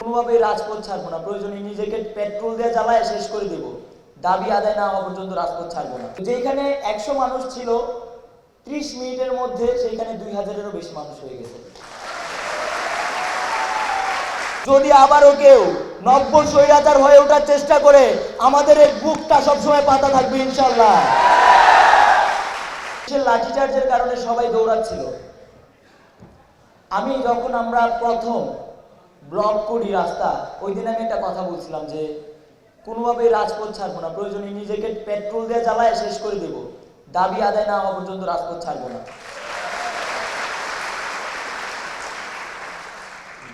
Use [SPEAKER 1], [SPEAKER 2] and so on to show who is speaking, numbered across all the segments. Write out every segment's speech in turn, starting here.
[SPEAKER 1] কোনোভাবেই রাজপথ ছাড়বো না। প্রয়োজনে নিজেকে পেট্রোল দিয়ে জ্বালায় শেষ করে দেব। দাবি আদায় না হওয়া পর্যন্ত রাজপথ ছাড়বো না। যেখানে একশো মানুষ ছিল, ত্রিশ মিনিটের মধ্যে সেইখানে দুই হাজারেরও বেশি মানুষ হয়ে গেছে। যদি আবারও কেউ নব্য স্বৈরাচার হয়ে ওঠার চেষ্টা করে, আমাদের এই বুকটা সবসময় পাতা থাকবে ইনশাল্লাহ সে লাঠিচার্জের কারণে সবাই দৌড়াচ্ছিল। আমি যখন আমরা প্রথম ব্লক করি রাস্তা ওই দিন আমি একটা কথা বলছিলাম যে, কোনোভাবেই রাজপথ ছাড়বো না, প্রয়োজনে নিজেকে পেট্রোল দিয়ে জ্বালায় শেষ করে দেব। দাবি আদায় না হওয়া পর্যন্ত রাজপথ ছাড়বো না।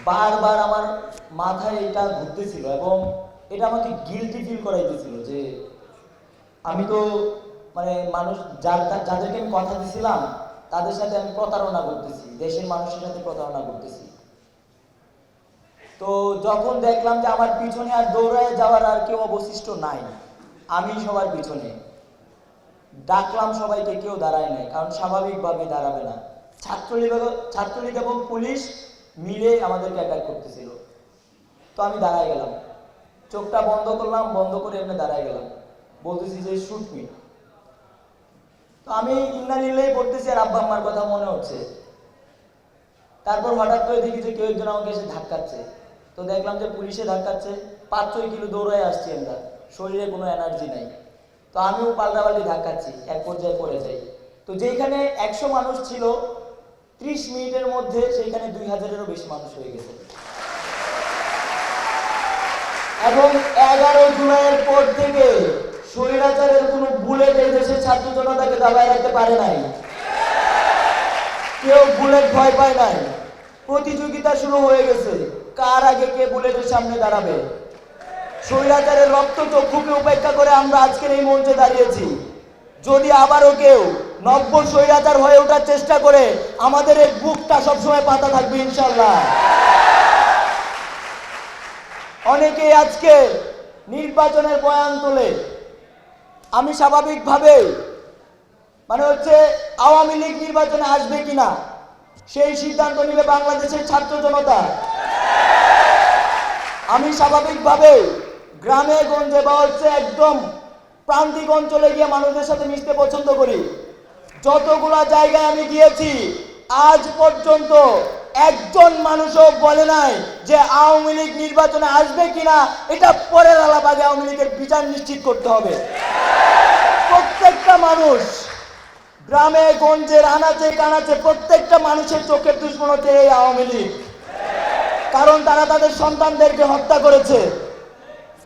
[SPEAKER 1] বারবার আমার মাথায় এটা ঘুরতেছিল এবং এটা আমাকে গিলটি ফিল করাইতেছিল যে, আমি তো মানে মানুষ যার যাদেরকে আমি কথা দিছিলাম, তাদের সাথে আমি প্রতারণা করতেছি, দেশের মানুষের সাথে প্রতারণা করতেছি। তো যখন দেখলাম যে আমার পিছনে আর দৌড়ায় যাওয়ার আর কেউ অবশিষ্ট নাই, আমি সবার পিছনে। ডাকলাম সবাইকে, কেউ দাঁড়ায় নাই, কারণ স্বাভাবিকভাবে দাঁড়াবে না। ছাত্রলীগ ছাত্রলীগ এবং পুলিশ মিলে আমাদেরকে অ্যাটাক করতেছিল। তো আমি দাঁড়ায় গেলাম। চোখটা বন্ধ করলাম, বন্ধ করে এমনি দাঁড়ায় গেলাম। বলতেছি যে শুট মি তো আমি ইন্না নিলেই পড়তেছি আর আব্বা আম্মার কথা মনে হচ্ছে। তারপর হঠাৎ করে দেখি যে কেউ একজন আমাকে এসে ধাক্কাচ্ছে। তো দেখলাম যে পুলিশে ধাক্কাচ্ছে, পাঁচ ছয় কিলো দৌড়ায় আসছি আমরা। শরীরে কোনো এনার্জি নাই। তো আমিও পাল্টাপাল্টি ধাক্কাচ্ছি, এক পর্যায়ে পড়ে যাই। তো যেখানে একশো মানুষ ছিল, ত্রিশ মিনিটের মধ্যে সেইখানে দুই হাজারেরও বেশি মানুষ হয়ে গেছে। এবং এগারো জুলাইয়ের পর থেকে স্বৈরাচারের কোনো বুলেট এই দেশের ছাত্র জনতাকে দাবায় রাখতে পারে নাই। কেউ বুলেট ভয় পায় নাই। প্রতিযোগিতা শুরু হয়ে গেছে। কার আগে কে বুলেটের সামনে দাঁড়াবে? স্বৈরাচারের রক্ত চক্ষুকে উপেক্ষা করে আমরা আজকের এই মঞ্চে দাঁড়িয়েছি। যদি আবারও কেউ নব্য স্বৈরাচার হয়ে ওঠার চেষ্টা করে, আমাদের এই বুকটা সবসময় পাতা থাকবে ইনশাল্লাহ অনেকেই আজকে নির্বাচনের বয়ান তোলে। আমি স্বাভাবিকভাবে মানে হচ্ছে আওয়ামী লীগ নির্বাচনে আসবে কিনা, সেই সিদ্ধান্ত নিবে বাংলাদেশের ছাত্র জনতা। আমি স্বাভাবিকভাবে গ্রামে গঞ্জে বা হচ্ছে একদম প্রান্তিক অঞ্চলে গিয়ে মানুষদের সাথে মিশতে পছন্দ করি। যতগুলা জায়গায় আমি গিয়েছি, আজ পর্যন্ত একজন মানুষও বলে নাই যে আওয়ামী লীগ নির্বাচনে আসবে কিনা, এটা পরের আলাপ আগে আওয়ামী লীগের বিচার নিশ্চিত করতে হবে। প্রত্যেকটা মানুষ, গ্রামে গঞ্জের আনাচে কানাচে, প্রত্যেকটা মানুষের চোখের দুশ্মন হচ্ছে এই আওয়ামী লীগ। কারণ তারা তাদের সন্তানদেরকে হত্যা করেছে।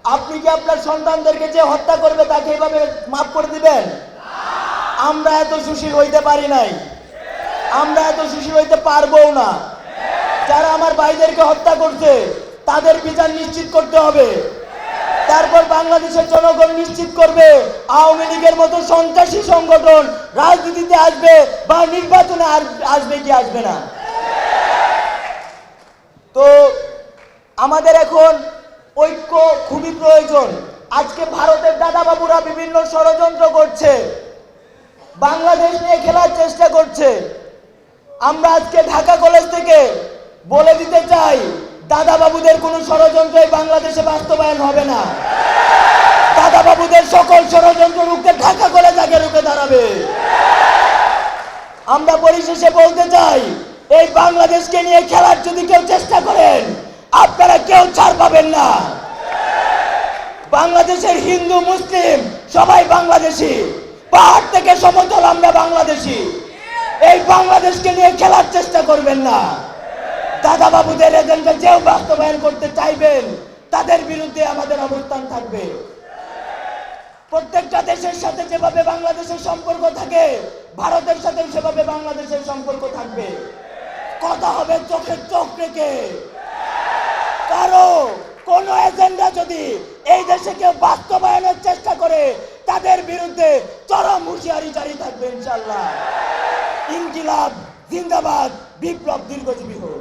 [SPEAKER 1] আপনি কি আপনার সন্তানদেরকে যে হত্যা করবে তাকে এভাবে মাফ করে দিবেন? আমরা এত সুশীল হইতে পারি নাই। আমরা এত সুশীল হইতে পারব না। যারা আমার ভাইদেরকে হত্যা করছে, তাদের বিচার নিশ্চিত করতে হবে। তারপর বাংলাদেশের জনগণ নিশ্চিত করবে, আওয়ামী লীগের মতো সন্ত্রাসী সংগঠন রাজনীতিতে আসবে বা নির্বাচনে আসবে কি আসবে না। তো আমাদের এখন ঐক্য খুবই প্রয়োজন। আজকে ভারতের দাদাবাবুরা বিভিন্ন ষড়যন্ত্র করছে, বাংলাদেশ নিয়ে খেলার চেষ্টা করছে। আমরা আজকে ঢাকা কলেজ থেকে বলে দিতে চাই, দাদাবাবুদের কোনো ষড়যন্ত্রই বাংলাদেশে বাস্তবায়ন হবে না। দাদাবাবুদের সকল ষড়যন্ত্র রুখতে ঢাকা কলেজ আগে রুখে দাঁড়াবে। আমরা পরিশেষে বলতে চাই এই বাংলাদেশকে নিয়ে খেলার যদি কেউ চেষ্টা করেন, আপনারা কেউ ছাড় পাবেন না। বাংলাদেশের হিন্দু, মুসলিম, সবাই বাংলাদেশি। পাহাড় থেকে সমতল আমরা বাংলাদেশি। এই বাংলাদেশকে নিয়ে খেলার চেষ্টা করবেন না। দাদা বাবুদের এজেন্ডা যেও বাস্তবায়ন করতে চাইবেন, তাদের বিরুদ্ধে আমাদের অবস্থান থাকবে। প্রত্যেকটা দেশের সাথে যেভাবে বাংলাদেশের সম্পর্ক থাকে, ভারতের সাথে সেভাবে বাংলাদেশের সম্পর্ক থাকবে। কথা হবে চোখের চোখ রেখে। কারও কোন এজেন্ডা যদি এই দেশে কেউ বাস্তবায়নের চেষ্টা করে, তাদের বিরুদ্ধে চরম হুঁশিয়ারি জারি থাকবে ইনশাল্লাহ ইনকিলাব, জিন্দাবাদ, বিপ্লব দীর্ঘজীবী হোক।